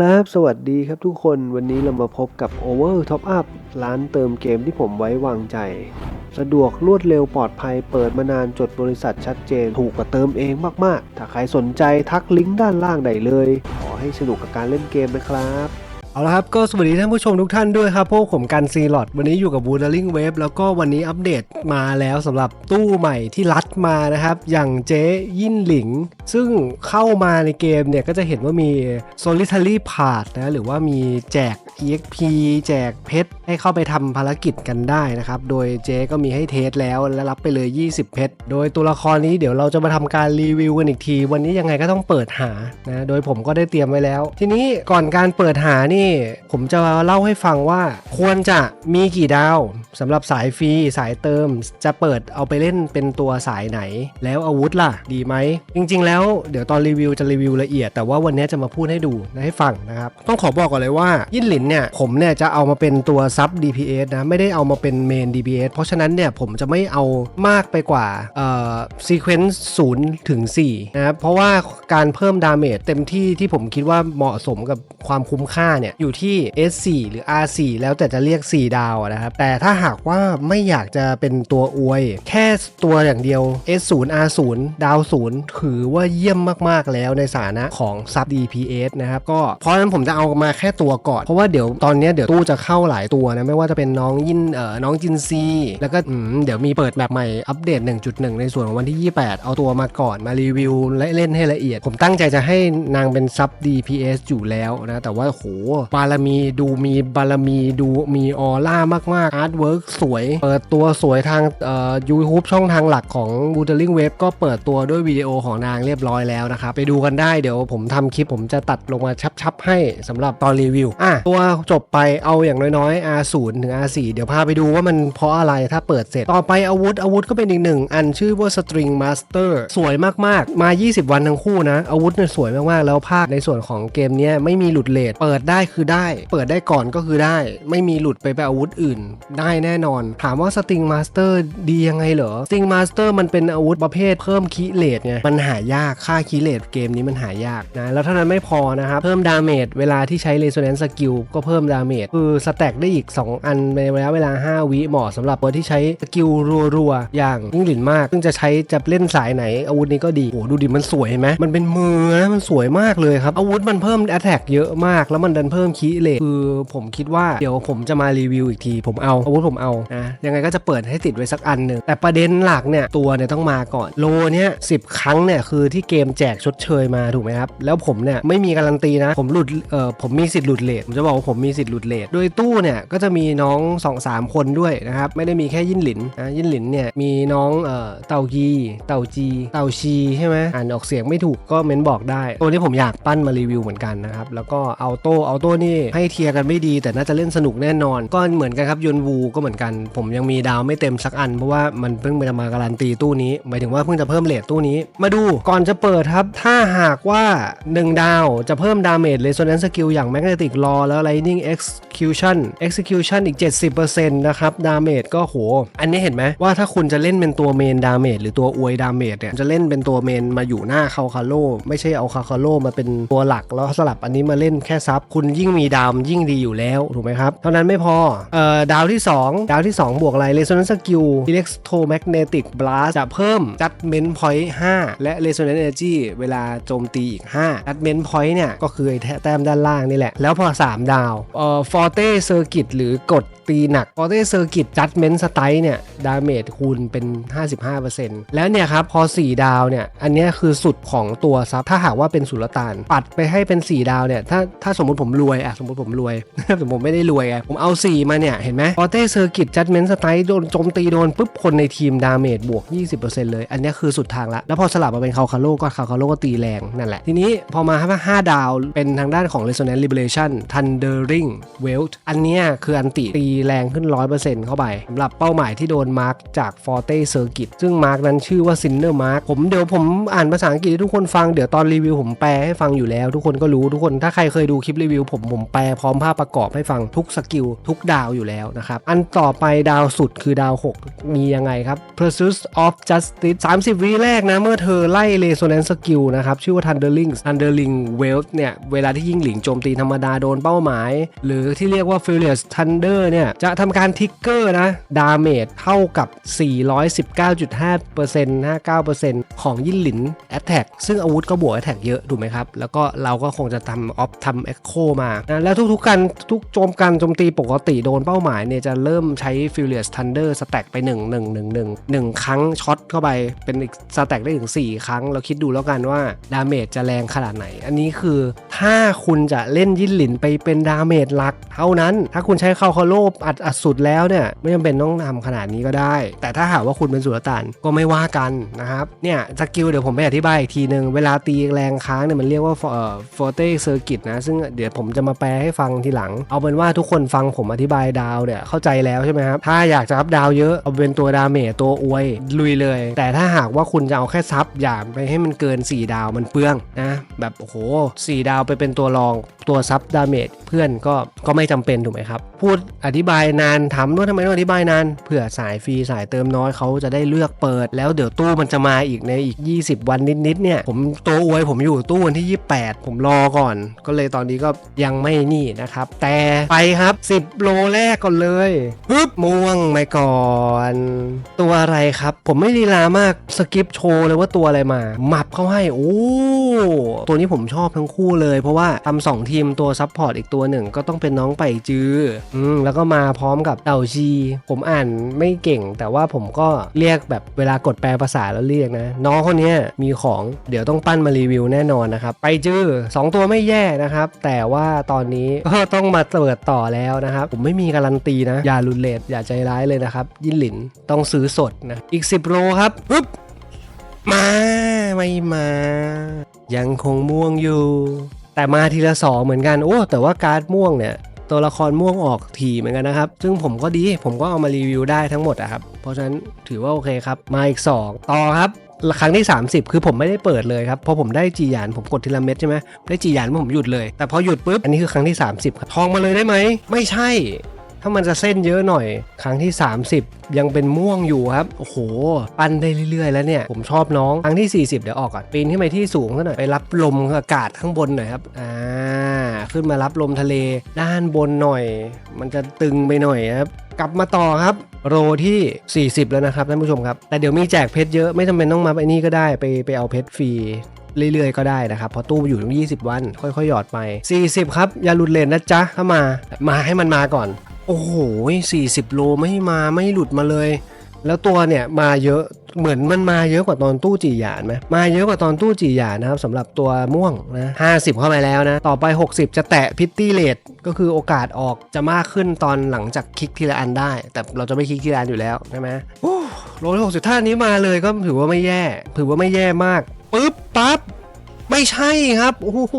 ครับ สวัสดีครับทุกคนวันนี้เรามาพบกับ Over Top Up ร้านเติมเกมที่ผมไว้วางใจ สะดวกรวดเร็วปลอดภัยเปิดมานานจดบริษัทชัดเจน ถูกกว่าเติมเองมาก ๆ ถ้าใครสนใจทักลิงก์ด้านล่างได้เลย ขอให้สนุกกับการเล่นเกมนะครับ เอาละครับก็สวัสดีท่านผู้ชมทุกท่านด้วยครับพวกผมกันซีลอดวันนี้อยู่กับบูดาริงเวฟแล้วก็วันนี้อัปเดตมาแล้วสำหรับตู้ใหม่ที่รัดมานะครับ อย่างเจ๊ยินหลิง ซึ่งเข้ามาในเกมเนี่ย ก็จะเห็นว่ามี Solitary p a t นะ หรือว่ามีแจก EXP แจกเพชรให้เข้าไปทำภารกิจกันได้นะครับ โดยเจ๊ก็มีให้เทสแล้วและรับไปเลย 20 เพชรโดยตัวละครนี้เดี๋ยวเราจะมาทำการรีวิวกันอีกที วันนี้ยังไงก็ต้องเปิดหานะโดยผมก็ได้เตรียมไว้แล้ว ทีนี้ก่อนการเปิดหานี่ผมจะเล่าให้ฟังว่า ควรจะมีกี่ดาวสำหรับสายฟรีสายเติม จะเปิดเอาไปเล่นเป็นตัวสายไหน แล้วอาวุธล่ะ ดีไหม จริง ๆ แล้วเดี๋ยวตอนรีวิวจะรีวิวละเอียด แต่ว่าวันนี้จะมาพูดให้ดูและให้ฟังนะครับ ต้องขอบอกก่อนเลยว่า ยินหลินเนี่ยผมเนี่ยจะเอามาเป็นตัวซับ DPS นะไม่ได้เอามาเป็นเมน DPS เพราะฉะนั้นเนี่ยผมจะไม่เอามากไปกว่าเอ่อซีเควนซ์0ถึง4นะครับเพราะว่าการเพิ่มดาเมจเต็มที่ที่ผมคิดว่าเหมาะสมกับความคุ้มค่าเนี่ยอยู่ที่ S4 หรือ R4 แล้วแต่จะเรียก 4 ดาวนะครับ แต่ถ้าหากว่าไม่อยากจะเป็นตัวอวย แค่ตัวอย่างเดียว S0 R0 ดาว 0 ถือว่าเยี่ยมมากๆแล้วในสานะของซับ DPS นะครับ ก็เพราะฉะนั้นผมจะเอามาแค่ตัวก่อน เพราะว่าเดี๋ยวตอนนี้เดี๋ยวตู้จะเข้าหลายตัวนะ ไม่ว่าจะเป็นน้องยินเอ่อน้องจินซี แล้วก็เดี๋ยวมีเปิดแบบใหม่อัปเดต 1.1 ในส่วนของวันที่ 28 เอาตัวมาก่อนมารีวิวและเล่นให้ละเอียด ผมตั้งใจจะให้นางเป็นซับ DPS อยู่แล้วนะ แต่ว่าโหบารมีดูมีบารมีดูมีออร่ามากๆอาร์ตเวิร์กสวย เปิดตัวสวยทางเอ่อยูทูบช่องทางหลักของ w o o d e r i n g Web ก็เปิดตัวด้วยวิดีโอของนางเรียบร้อยแล้วนะครับ ไปดูกันได้เดี๋ยวผมทำคลิปผมจะตัดลงมาชับๆให้สำหรับตอนรีวิวอะตัวจบไปเอาอย่างน้อยๆ R0 ถึง R4 เดี๋ยวพาไปดูว่ามันเพราะอะไรถ้าเปิดเสร็จ ต่อไปอาวุธอาวุธก็เป็นอีกหนึ่งอันชื่อว่า String Master สวยมากๆ มา 20 วันทั้งคู่นะ อาวุธเนี่ยสวยมากๆ แล้วภาคในส่วนของเกมนี้ไม่มีหลุดเลทเปิดได้คือได้ เปิดได้ก่อนก็คือได้ ไม่มีหลุดไปไปอาวุธอื่น ได้แน่นอน ถามว่า String Master ดียังไงเหรอ String Master มันเป็นอาวุธประเภทเพิ่มคีเลทไงมันหายากค่าคีเลทเกมนี้มันหายากนะแล้วเท่านั้นไม่พอนะครับเพิ่มดาเมจเวลาที่ใช้ Resonance Skill ก็เพิ่มดาเมจคือสแต็กได้อีก 2 อันในระยะเวลา 5 วิเหมาะสำหรับคนที่ใช้สกิลรัวๆอย่างยิ่งหลินมาก ซึ่งจะใช้จะเล่นสายไหนอาวุธนี้ก็ดีโอ้ดูดิมันสวยไหมมันเป็นมือนะมันสวยมากเลยครับอาวุธมันเพิ่ม Attack เยอะมากแล้วมันดันเพิ่มคีเลทคือผมคิดว่าเดี๋ยวผมจะมารีวิวอีกที ผมเอาอาวุธผมเอานะยังไงก็จะเปิดให้ติดไว้สักอันหนึ่งแต่ประเด็นหลักเนี่ยตัวเนี่ยต้องมาก่อนโลเนี่ยสิครั้งเนี่ยคือที่เกมแจกชดเชยมาถูกไหมครับแล้วผมเนี่ยไม่มีการันตีนะ ผมหลุดเออผมมีสิทธิ์หลุดเลทผมจะบอกว่าผมมีสิทธิ์หลุดเลทโดยตู้เนี่ยก็จะมีน้อง2อสามคนด้วยนะครับไม่ได้มีแค่ยินหลินนะยินหลินเนี่ยมีน้องเอ่อเต่ากีเต่าจี เต่าชีใช่ไหมอ่านออกเสียงไม่ถูกก็เม้นบอกได้ตัวนี้ผมอยากปั้นมารีวิวเหมือนกันนะครับแล้วก็เอาโต้เอาโตนี่ให้เทียกันไม่ดี แต่น่าจะเล่นสนุกแน่นอน ก็เหมือนกันครับยนวูก็เหมือนกัน ผมยังมีดาวไม่เต็มสักอัน เพราะว่ามันเพิ่งจะมาการันตีตู้นี้หมายถึงว่าเพิ่งจะเพิ่มเลทตู้นี้ มาดูก่อนจะเปิดครับ ถ้าหากว่า 1 ดาวจะเพิ่มดาเมจ Resonance Skill อย่าง Magnetic Law แล้ว Lightning Execution Execution อีก 70%นะครับดาเมจก็โห อันนี้เห็นไหมว่าถ้าคุณจะเล่นเป็นตัวเมนดาเมจหรือตัวอวยดาเมจเนี่ยจะเล่นเป็นตัวเมนมาอยู่หน้าคาคาโลไม่ใช่เอาคาคาโลมาเป็นตัวหลักแล้วสลับอันนี้มาเล่นแค่ซับคุณยิ่งมีดาวยิ่งดีอยู่แล้วถูกไหมครับ เท่านั้นไม่พอเอ่อดาวที่ 2 ดาวที่ 2 บวกอะไร Resonance Skill Electromagnetic Blast จะเพิ่ม Judgment Point 5 และ Resonance Energy เวลาโจมตีอีก 5 Judgment Point เนี่ย ก็คือไอแต้มด้านล่างนี่แหละ แล้วพอ 3 ดาวเอ่อ Forte Circuit หรือกดตีหนัก Forte Circuit Judgment Strike เนี่ยดาเมจคูณเป็น 55%แล้วเนี่ยครับ พอ 4 ดาวเนี่ย อันนี้คือสุดของตัวซับถ้าหากว่าเป็นสุลต่าน ปัดไปให้เป็น 4 ดาวเนี่ยถ้าถ้าสมมติผมรวยอะสมมติผมรวยแต่ผมไม่ได้รวยไงผมเอา 4 มาเนี่ย เห็นไหม Forte Circuit Judgment Strike โดนโจมตีโดนปุ๊บคนในทีมดาเมจบวก 20%เลย อันนี้คือสุดทางละ แล้วพอสลับมาเป็นคาคาโลก็คาคาโลก็ตีแรงนั่นแหละ ทีนี้พอมาห้าดาวเป็นทางด้านของ Resonance Liberation Thundering Welt อันนี้คืออันติตีแรงขึ้น 100%เข้าไปสำหรับเป้าหมายที่โดนมาร์กจาก Forte Circuit ซึ่งมาร์กนั้นชื่อว่า Sinner Mark ผมเดี๋ยวผมอ่านภาษาอังกฤษให้ทุกคนฟังเดี๋ยวตอนรีวิวผมแปลให้ฟังอยู่แล้ว ทุกคนก็รู้ทุกคนถ้าใครเคยดูคลิปรีวิวผผมผมแปลพร้อมภาพประกอบให้ฟังทุกสกิลทุกดาวอยู่แล้วนะครับ อันต่อไปดาวสุดคือดาว 6 มียังไงครับ Pursuit of Justice 30 วิแรกนะ เมื่อเธอไล่ Resonance Skill นะครับ ชื่อว่า Thunderling Thunderling Welt เนี่ย เวลาที่ยิงหลิงโจมตีธรรมดาโดนเป้าหมาย หรือที่เรียกว่า Furious Thunder เนี่ย จะทำการทิกเกอร์นะ ดาเมจเท่ากับ 419.5%นะ9%ของยินหลิน Attack ซึ่งอาวุธก็บวก Attack เยอะถูกไหมครับ แล้วก็เราก็คงจะทำออฟทำ Echo มานะแล้วทุกๆการทุกโจมการโจมตีปกติโดนเป้าหมายเนี่ยจะเริ่มใช้ Furious Thunder สแต็กไป1 1 1 1 1 ครั้งช็อตเข้าไปเป็นอีกสแต็กได้ถึง 4 ครั้ง เราคิดดูแล้วกันว่าดาเมจจะแรงขนาดไหน อันนี้คือถ้าคุณจะเล่นยินหลินไปเป็นดาเมจหลัก เท่านั้น ถ้าคุณใช้คาคาโลอัดอัดสุดแล้วเนี่ยไม่จำเป็นต้องทำขนาดนี้ก็ได้ แต่ถ้าหากว่าคุณเป็นสุลต่านก็ไม่ว่ากันนะครับเนี่ยสกิลเดี๋ยวผมไปอธิบายอีกทีหนึ่งเวลาตีแรงค้างเนี่ยมันเรียกว่าเอ่อ forte circuit นะซึ่งเดี๋ยวผมจะมาแปลให้ฟังทีหลัง เอาเป็นว่าทุกคนฟังผมอธิบายดาวเนี่ยเข้าใจแล้วใช่ไหมครับ ถ้าอยากจะอัพดาวเยอะเอาเป็นตัวดาเมจตัวอวยลุยเลย แต่ถ้าหากว่าคุณจะเอาแค่ซับอย่าไปให้มันเกิน 4 ดาวมันเปลืองนะแบบโอ้โห4ดาวไปเป็นตัวรองตัวซับดาเมจเพื่อนก็ก็ไม่จำเป็นถูกไหมครับ พูดอธิบายนานถามว่าทำไมต้องอธิบายนานเผื่อสายฟรีสายเติมน้อยเขาจะได้เลือกเปิด แล้วเดี๋ยวตู้มันจะมาอีกในอีก 20 วันนิดๆเนี่ยผมตัวอวยผมอยู่ตู้วันที่ 28 ผมรอก่อน ก็เลยตอนนี้ก็ยังไม่นี่นะครับ แต่ไปครับ 10 โลแรกก่อนเลยปึ๊บม่วงไปก่อน ตัวอะไรครับ ผมไม่ลีลามากสกิปโชว์เลยว่าตัวอะไรมาหมับเข้าให้ โอ้ตัวนี้ผมชอบทั้งคู่เลย เพราะว่าทำสองทีมตัวซับพอร์ตอีกตัวหนึ่งก็ต้องเป็นน้องไปจืออืมแล้วก็มาพร้อมกับเต่าชีผมอ่านไม่เก่ง แต่ว่าผมก็เรียกแบบเวลากดแปลภาษาแล้วเรียกนะ น้องคนนี้มีของเดี๋ยวต้องปั้นมารีวิวแน่นอนนะครับ ไปจื้อสองตัวไม่แย่นะครับ แต่ว่าตอนนี้ก็ต้องมาเปิดต่อแล้วนะครับ ผมไม่มีการันตีนะ อย่ารุนเลดอย่าใจร้ายเลยนะครับ ยินหลินต้องซื้อสดนะ อีก 10 โลครับปึ๊บมาไม่มา ยังคงม่วงอยู่ แต่มาทีละสองเหมือนกันโอ้แต่ว่าการ์ดม่วงเนี่ยตัวละครม่วงออกทีเหมือนกันนะครับ ซึ่งผมก็ดีผมก็เอามารีวิวได้ทั้งหมดอะครับ เพราะฉะนั้นถือว่าโอเคครับ มาอีก 2 ต่อครับ ครั้งที่ 30 คือผมไม่ได้เปิดเลยครับพอผมได้จีหยานผมกดทีละเม็ดใช่ไหมได้จีหยานผมหยุดเลย แต่พอหยุดปุ๊บอันนี้คือครั้งที่ 30ครับทองมาเลยได้ไหมไม่ใช่ ถ้ามันจะเส้นเยอะหน่อย ครั้งที่ 30 ยังเป็นม่วงอยู่ครับ โอ้โห ปั้นได้เรื่อยๆ แล้วเนี่ย ผมชอบน้อง ครั้งที่ 40 เดี๋ยวออกก่อน ปีนขึ้นไปที่สูงซะหน่อย ไปรับลมอากาศข้างบนหน่อยครับ อ่า ขึ้นมารับลมทะเลด้านบนหน่อย มันจะตึงไปหน่อยครับ กลับมาต่อครับ โรที่ 40 แล้วนะครับท่านผู้ชมครับ แต่เดี๋ยวมีแจกเพชรเยอะ ไม่จำเป็นต้องมาไปนี่ก็ได้ ไปไปเอาเพชรฟรีเรื่อยๆก็ได้นะครับเพราะตู้อยู่ถึง 20 วัน ค่อยๆ หยอดไป 40 ครับ อย่าหลุดเลนนะจ๊ะ ถ้ามา มาให้มันมาก่อน โอ้โห40 โลไม่มาไม่หลุดมาเลย แล้วตัวเนี่ยมาเยอะเหมือนมันมาเยอะกว่าตอนตู้จีหยานไหมมาเยอะกว่าตอนตู้จีหยานนะครับสำหรับตัวม่วงนะ50 เข้าไปแล้วนะ ต่อไป 60 จะแตะพิตตี้เลทก็คือโอกาสออกจะมากขึ้นตอนหลังจากคลิกทีละอันได้ แต่เราจะไม่คลิกทีละอันอยู่แล้วใช่ไหมโอ้โลที่60ถ้านี้มาเลยก็ถือว่าไม่แย่ ถือว่าไม่แย่มากปึ๊บปั๊บไม่ใช่ครับโอ้โห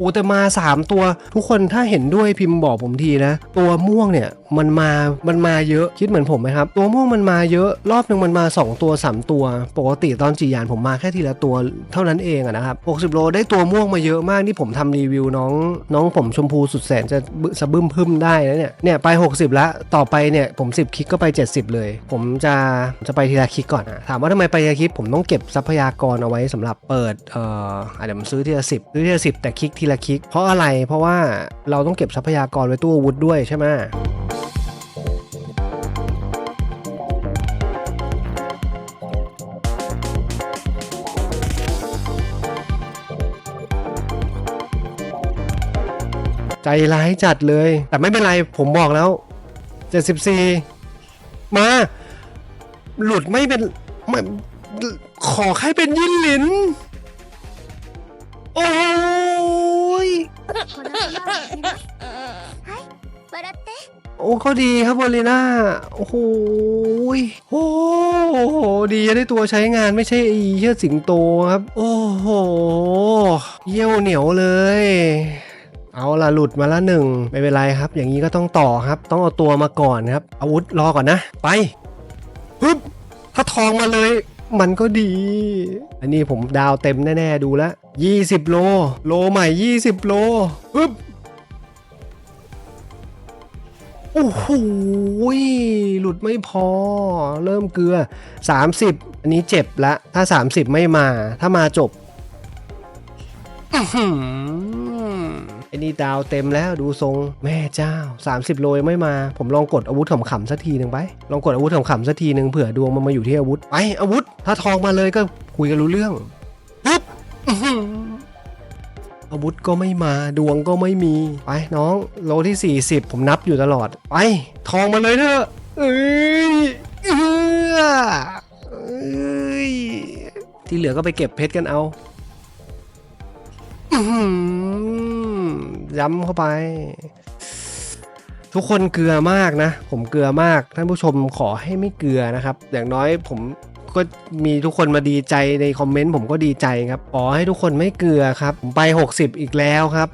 อ้แต่มา 3 ตัว ทุกคนถ้าเห็นด้วยพิมพ์บอกผมทีนะ ตัวม่วงเนี่ยมันมามันมาเยอะคิดเหมือนผมไหมครับ ตัวม่วงมันมาเยอะรอบหนึ่งมันมา 2 ตัว 3 ตัว ปกติตอนจียานผมมาแค่ทีละตัวเท่านั้นเองอะนะครับ60 โลได้ตัวม่วงมาเยอะมากนี่ผมทำรีวิวน้องน้องผมชมพูสุดแสนจะบึสะบึ้มพึ่มได้นะเนี่ยเนี่ยไป 60ล้วต่อไปเนี่ยผม 10 คลิกก็ไป 70 เลย ผมจะจะไปทีละคลิกก่อนอะถามว่าทำไมไปทีละคลิกผมต้องเก็บทรัพยากรเอาไว้สำหรับเปิดเอ่ออะเดี๋ยวผมซื้อทีละสิบซื้อทีละสิบแต่คลิกทีละคลิก เพราะอะไรเพราะว่าเราต้องเก็บทรัพยากรไว้ตู้อาวุธด้วยใช่ไหมใจร้ายจัดเลย แต่ไม่เป็นไรผมบอกแล้ว 74 มา หลุดไม่เป็นไม่ขอแค่เป็นยินหลิน โอ้ この島を出ますはい笑って โอ้เขาดีครับวอลลีน่า โอ้โหยโอ้โห ดีจะได้ตัวใช้งานไม่ใช่ไอ้เหี้ยสิงโตครับ โอ้โห เยี่ยวเหนียวเลย เอาละหลุดมาละหนึ่ง ไม่เป็นไรครับ อย่างนี้ก็ต้องต่อครับ ต้องเอาตัวมาก่อนครับ อาวุธรอก่อนนะ ไปปึ๊บ ถ้าทองมาเลย มันก็ดี อันนี้ผมดาวเต็มแน่ ๆ ดูแล้ว 20 โล โลใหม่ 20 โลปึ๊บโอ้โหหลุดไม่พอ เริ่มเกลือ 30 อันนี้เจ็บละถ้า 30 ไม่มาถ้ามาจบอันนี้ดาวเต็มแล้วดูทรงแม่เจ้า 30 โลยังไม่มา ผมลองกดอาวุธขำขำสักทีหนึ่งไป ลองกดอาวุธขำขำสักทีหนึ่งเผื่อดวงมันมาอยู่ที่อาวุธ ไปอาวุธ ถ้าทองมาเลยก็คุยกันรู้เรื่อง อาวุธก็ไม่มาดวงก็ไม่มี ไปน้องโลที่ 40 ผมนับอยู่ตลอด ไป ทองมาเลยเถอะเอ้ยเอ้ยที่เหลือก็ไปเก็บเพชรกันเอาย้ำเข้าไป ทุกคนเกลือมากนะ ผมเกลือมาก ท่านผู้ชมขอให้ไม่เกลือนะครับ อย่างน้อยผม ก็มีทุกคนมาดีใจในคอมเมนต์ผมก็ดีใจครับขอให้ทุกคนไม่เกลือครับผมไป 60 อีกแล้วครับ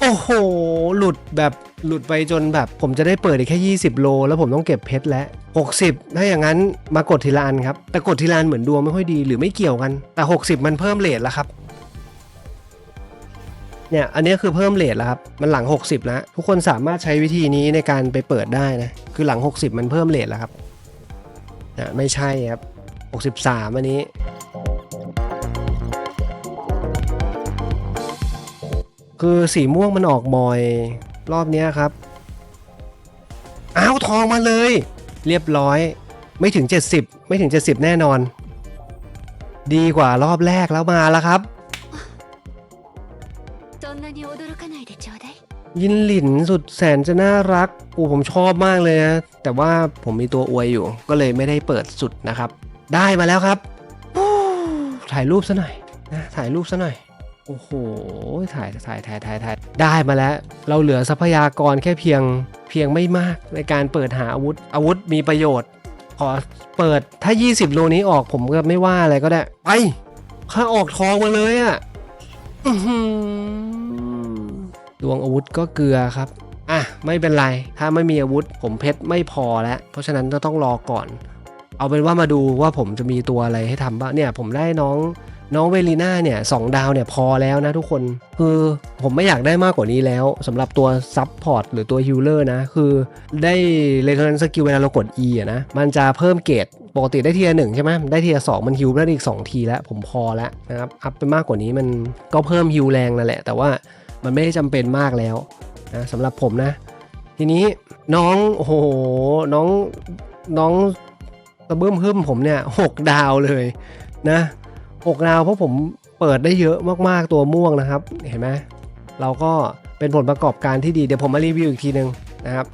โอ้โห หลุดแบบหลุดไปจนแบบ ผมจะได้เปิดอีกแค่ 20 โล แล้วผมต้องเก็บเพชรแล้ว 60 ถ้าอย่างนั้นมากดทีละอันครับ แต่กดทีละอันเหมือนดวงไม่ค่อยดีหรือไม่เกี่ยวกัน แต่ 60 มันเพิ่มเลทแล้วครับเนี่ย อันนี้คือเพิ่มเลทแล้วครับ มันหลัง 60 แล้ว ทุกคนสามารถใช้วิธีนี้ในการไปเปิดได้นะ คือหลัง 60 มันเพิ่มเลทแล้วครับ นะไม่ใช่ครับ 63 อันนี้ คือสีม่วงมันออกบ่อยรอบนี้ครับ อ้าวทองมาเลย เรียบร้อย ไม่ถึง 70 ไม่ถึง 70 แน่นอน ดีกว่ารอบแรกแล้วมาแล้วครับ ยินหลินสุดแสนจะน่ารักอ้ผมชอบมากเลยนะ แต่ว่าผมมีตัวอวยอยู่ ก็เลยไม่ได้เปิดสุดนะครับ ได้มาแล้วครับ ถ่ายรูปซะหน่อยนะถ่ายรูปซะหน่อย โอ้โห ถ่ายถ่ายถ่ายถ่ายถ่ายได้มาแล้ว เราเหลือทรัพยากรแค่เพียงเพียงไม่มากในการเปิดหาอาวุธ อาวุธมีประโยชน์ ขอเปิดถ้า 20 โลนี้ออกผมก็ไม่ว่าอะไรก็ได้ ไป ข้าออกทองมาเลยอะ่ะ ดวงอาวุธก็เกลือครับ อะ ไม่เป็นไร ถ้าไม่มีอาวุธ ผมเพชรไม่พอแล้ว เพราะฉะนั้นก็ต้องรอก่อน เอาเป็นว่ามาดูว่าผมจะมีตัวอะไรให้ทำบ้างเนี่ย ผมได้น้องน้องเวลีน่าเนี่ยสองดาวเนี่ยพอแล้วนะทุกคน คือผมไม่อยากได้มากกว่านี้แล้วสำหรับตัวซับพอร์ตหรือตัวฮิลเลอร์นะ คือได้เลเทนสกิลเวลาเรากด E อะนะ มันจะเพิ่มเกรดปกติได้เทียร์หนึ่งใช่ไหมได้เทียร์สองมันฮิลได้อีก 2 ทีแล้ว ผมพอแล้วนะครับ อัพไปมากกว่านี้มันก็เพิ่มฮิลแรงนั่นแหละ แต่ว่า มันไม่ได้จำเป็นมากแล้วนะสำหรับผมนะ ทีนี้น้องโอ้โหน้องน้องตะเบิ้มฮึ่มผมเนี่ยหกดาวเลยนะหกดาวเพราะผมเปิดได้เยอะมากๆตัวม่วงนะครับ เห็นไหมเราก็เป็นผลประกอบการที่ดีเดี๋ยวผมมารีวิวอีกทีหนึ่งนะครับ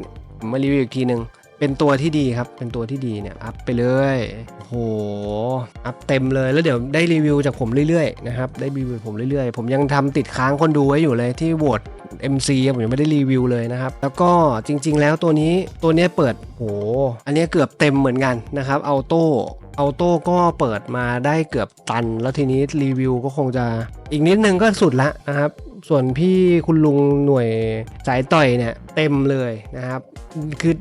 มมารีวิวอีกทีหนึ่ง เป็นตัวที่ดีครับ เป็นตัวที่ดีเนี่ยอัพไปเลยโหอัพเต็มเลยแล้วเดี๋ยวได้รีวิวจากผมเรื่อยๆนะครับได้รีวิวผมเรื่อยๆ ผมยังทำติดค้างคนดูไว้อยู่เลยที่โหวต MC ผมยังไม่ได้รีวิวเลยนะครับ แล้วก็จริง ๆ แล้วตัวนี้ตัวนี้เปิดโหอันนี้เกือบเต็มเหมือนกันนะครับเอาโต้เอาโต้ก็เปิดมาได้เกือบตัน แล้วทีนี้รีวิวก็คงจะอีกนิดนึงก็สุดละนะครับ ส่วนพี่คุณลุงหน่วยสายต่อยเนี่ยเต็มเลยนะครับ คือ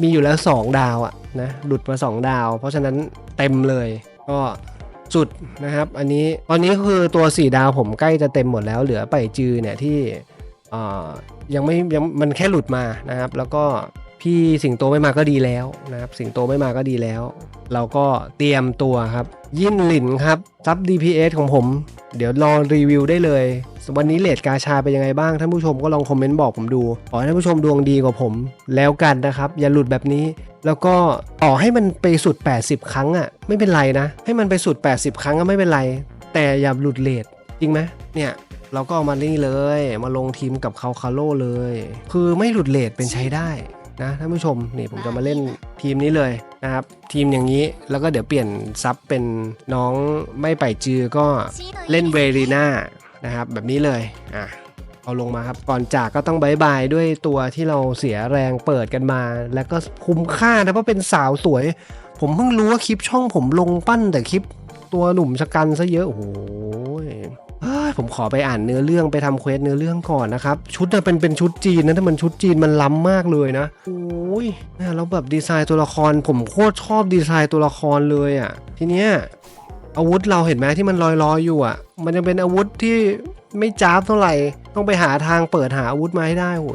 มีอยู่แล้ว 2 ดาวอะนะหลุดมา 2 ดาว เพราะฉะนั้นเต็มเลยก็สุดนะครับ อันนี้ตอนนี้คือตัว 4 ดาวผมใกล้จะเต็มหมดแล้วเหลือไปจือเนี่ยที่ยังไม่ยังมันแค่หลุดมานะครับ แล้วก็ พี่สิงโตไม่มาก็ดีแล้วนะครับ สิงโตไม่มาก็ดีแล้ว เราก็เตรียมตัวครับ ยินหลินครับซับ DPS ของผม เดี๋ยวรองรีวิวได้เลย วันนี้เลดกาชาเป็นยังไงบ้างท่านผู้ชมก็ลองคอมเมนต์บอกผมดู ขอให้ท่านผู้ชมดวงดีกว่าผม แล้วกันนะครับ อย่าหลุดแบบนี้ แล้วก็ต่อให้มันไปสุด 80 ครั้งอะ่ะไม่เป็นไรนะ ให้มันไปสุด 80 ครั้งก็ไม่เป็นไร แต่อย่าหลุดเลทจริงไหมเนี่ยเราก็เอามานี่เลย มาลงทีมกับคาคาโลเลย คือไม่หลุดเลทเป็นใช้ได้ นะท่านผู้ชมนี่ผมจะมาเล่นทีมนี้เลยนะครับทีมอย่างนี้แล้วก็เดี๋ยวเปลี่ยนซับเป็นน้องไม่ไปจือก็เล่นเวรีน่านะครับแบบนี้เลยอะเอาลงมาครับก่อนจากก็ต้องบายบายด้วยตัวที่เราเสียแรงเปิดกันมา แล้วก็คุ้มค่านะเพราะเป็นสาวสวย ผมเพิ่งรู้ว่าคลิปช่องผมลงปั้นแต่คลิป ตัวหนุ่มชะกันซะเยอะ โอ้โหเอ้ยผมขอไปอ่านเนื้อเรื่องไปทำเควสเนื้อเรื่องก่อนนะครับ ชุดน่ะเป็นเป็นชุดจีนนะถ้ามันชุดจีนมันล้ำมากเลยนะโอ้ยแล้วแบบดีไซน์ตัวละคร ผมโคตรชอบดีไซน์ตัวละครเลยอะ่ะ ทีเนี้ยอาวุธเราเห็นไหมที่มันลอยๆอยู่อะ่ะ มันจะเป็นอาวุธที่ไม่จ้าบเท่าไหร่ ต้องไปหาทางเปิดหาอาวุธมาให้ได้โห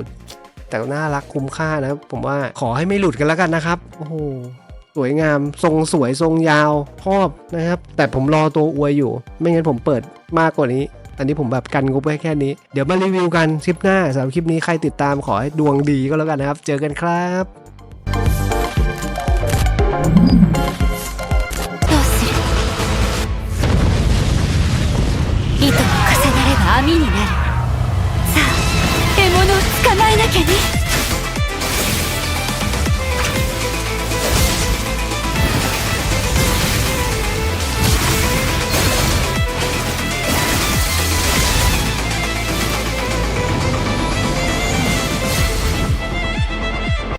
แต่น่ารักคุ้มค่านะ ผมว่าขอให้ไม่หลุดกันแล้วกันนะครับ โอ้โห วยงาม ทรงสวยทรงยาวชอบนะครับ แต่ผมรอตัวอวยอยู่ ไม่งั้นผมเปิดมากกว่านี้ อันนี้ผมแบบกันงบไว้แค่นี้ เดี๋ยวมารีวิวกันคลิปหน้าสำหรับคลิปนี้ใครติดตามขอให้ดวงดีก็แล้วกันนะครับ เจอกันครับ どうする糸が重なれば網になるさあ獲物を捕まえなきゃね